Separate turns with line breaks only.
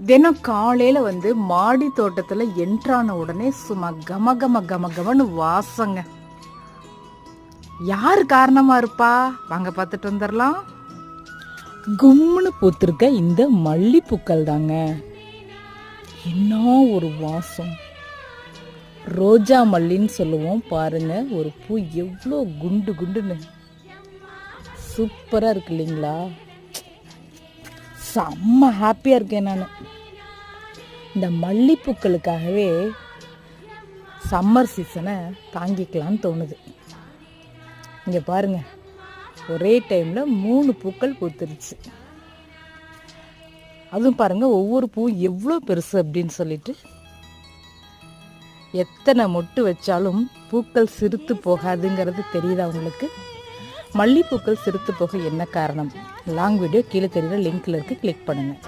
தினம் காலையில வந்து மாடி தோட்டத்துல என்ட்ரான உடனே சும்மா கம கம கம கமன்னு வாசங்க. யார் காரணமா இருப்பா? வாங்க பார்த்துட்டு வந்துடலாம் கும்னு பூத்திருக்க இந்த மல்லிப்பூக்கள் தாங்க. என்ன ஒரு வாசம். ரோஜா மல்லின்னு சொல்லுவோம் பாருங்க ஒரு பூ எவ்வளோ குண்டு குண்டுன்னு. சூப்பராக இருக்கு இல்லைங்களா? செம்ம ஹாப்பியாக இருக்கேன் நான். இந்த மல்லிப்பூக்களுக்காகவே சம்மர் சீசனை தாங்கிக்கலான்னு தோணுது. இங்கே பாருங்க ஒரே டைமில் மூணு பூக்கள் பூத்துருச்சு. அதுவும் பாருங்கள் ஒவ்வொரு பூ எவ்வளோ பெருசு அப்படின்னு சொல்லிட்டு. எத்தனை மொட்டு வச்சாலும் பூக்கள் சிரித்து போகாதுங்கிறது தெரியுதா உங்களுக்கு? மல்லிப்பூக்கள் சிறுத்து போக என்ன காரணம்? லாங் வீடியோ கீழே தெரிகிற லிங்க்ல இருக்கு. கிளிக் பண்ணுங்கள்